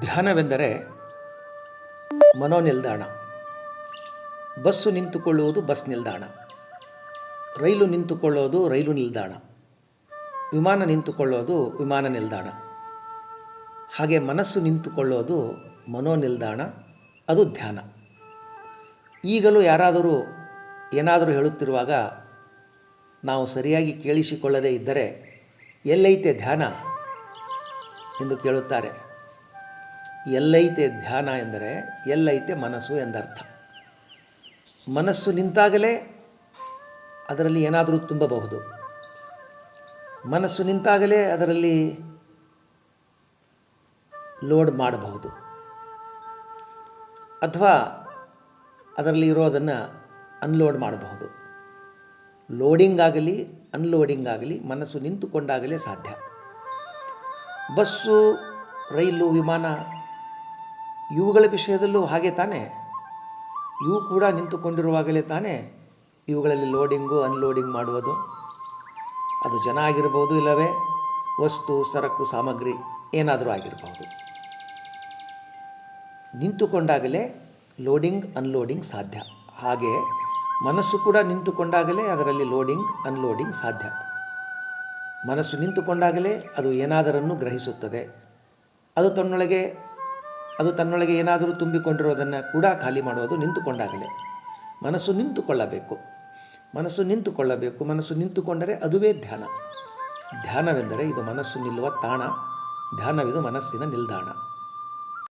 ಧ್ಯಾನವೆಂದರೆ ಮನೋನಿಲ್ದಾಣ. ಬಸ್ಸು ನಿಂತುಕೊಳ್ಳುವುದು ಬಸ್ ನಿಲ್ದಾಣ. ರೈಲು ನಿಂತುಕೊಳ್ಳೋದು ರೈಲು ನಿಲ್ದಾಣ. ವಿಮಾನ ನಿಂತುಕೊಳ್ಳೋದು ವಿಮಾನ ನಿಲ್ದಾಣ. ಹಾಗೆ ಮನಸ್ಸು ನಿಂತುಕೊಳ್ಳೋದು ಮನೋ ನಿಲ್ದಾಣ ಅದು ಧ್ಯಾನ. ಈಗಲೂ ಯಾರಾದರೂ ಏನಾದರೂ ಹೇಳುತ್ತಿರುವಾಗ ನಾವು ಸರಿಯಾಗಿ ಕೇಳಿಸಿಕೊಳ್ಳದೇ ಇದ್ದರೆ ಎಲ್ಲೈತೆ ಧ್ಯಾನ ಎಂದು ಕೇಳುತ್ತಾರೆ. ಎಲ್ಲೈತೆ ಧ್ಯಾನ ಎಂದರೆ ಎಲ್ಲೈತೆ ಮನಸ್ಸು ಎಂದರ್ಥ. ಮನಸ್ಸು ನಿಂತಾಗಲೇ ಅದರಲ್ಲಿ ಏನಾದರೂ ತುಂಬಬಹುದು. ಮನಸ್ಸು ನಿಂತಾಗಲೇ ಅದರಲ್ಲಿ ಲೋಡ್ ಮಾಡಬಹುದು. ಅಥವಾ ಅದರಲ್ಲಿ ಇರೋದನ್ನು ಅನ್ಲೋಡ್ ಮಾಡಬಹುದು. ಲೋಡಿಂಗ್ ಆಗಲಿ, ಅನ್ಲೋಡಿಂಗ್ ಆಗಲಿ ಮನಸ್ಸು ನಿಂತುಕೊಂಡಾಗಲೇ ಸಾಧ್ಯ. ಬಸ್ಸು, ರೈಲು, ವಿಮಾನ ಇವುಗಳ ವಿಷಯದಲ್ಲೂ ಹಾಗೆ ತಾನೇ? ಇವು ಕೂಡ ನಿಂತುಕೊಂಡಿರುವಾಗಲೇ ತಾನೇ ಇವುಗಳಲ್ಲಿ ಲೋಡಿಂಗು, ಅನ್ಲೋಡಿಂಗ್ ಮಾಡುವುದು? ಅದು ಜನ ಆಗಿರ್ಬೋದು ಇಲ್ಲವೇ? ವಸ್ತು, ಸರಕು, ಸಾಮಗ್ರಿ ಏನಾದರೂ ಆಗಿರಬಹುದು ನಿಂತುಕೊಂಡಾಗಲೇ ಲೋಡಿಂಗ್, ಅನ್ಲೋಡಿಂಗ್ ಸಾಧ್ಯ. ಹಾಗೆ ಮನಸ್ಸು ಕೂಡ ನಿಂತುಕೊಂಡಾಗಲೇ ಅದರಲ್ಲಿ ಲೋಡಿಂಗ್, ಅನ್ಲೋಡಿಂಗ್ ಸಾಧ್ಯ. ಮನಸ್ಸು ನಿಂತುಕೊಂಡಾಗಲೇ ಅದು ಏನಾದರನ್ನು ಗ್ರಹಿಸುತ್ತದೆ. ಅದು ತನ್ನೊಳಗೆ ಅದು ತನ್ನೊಳಗೆ ಏನಾದರೂ ತುಂಬಿಕೊಂಡಿರೋದನ್ನು ಕೂಡ ಖಾಲಿ ಮಾಡುವುದು ನಿಂತುಕೊಂಡಾಗಲೇ. ಮನಸ್ಸು ನಿಂತುಕೊಳ್ಳಬೇಕು. ಮನಸ್ಸು ನಿಂತುಕೊಳ್ಳಬೇಕು. ಮನಸ್ಸು ನಿಂತುಕೊಂಡರೆ ಅದುವೇ ಧ್ಯಾನ. ಧ್ಯಾನವೆಂದರೆ ಇದು ಮನಸ್ಸು ನಿಲ್ಲುವ ತಾಣ. ಧ್ಯಾನವಿದು ಮನಸ್ಸಿನ ನಿಲ್ದಾಣ.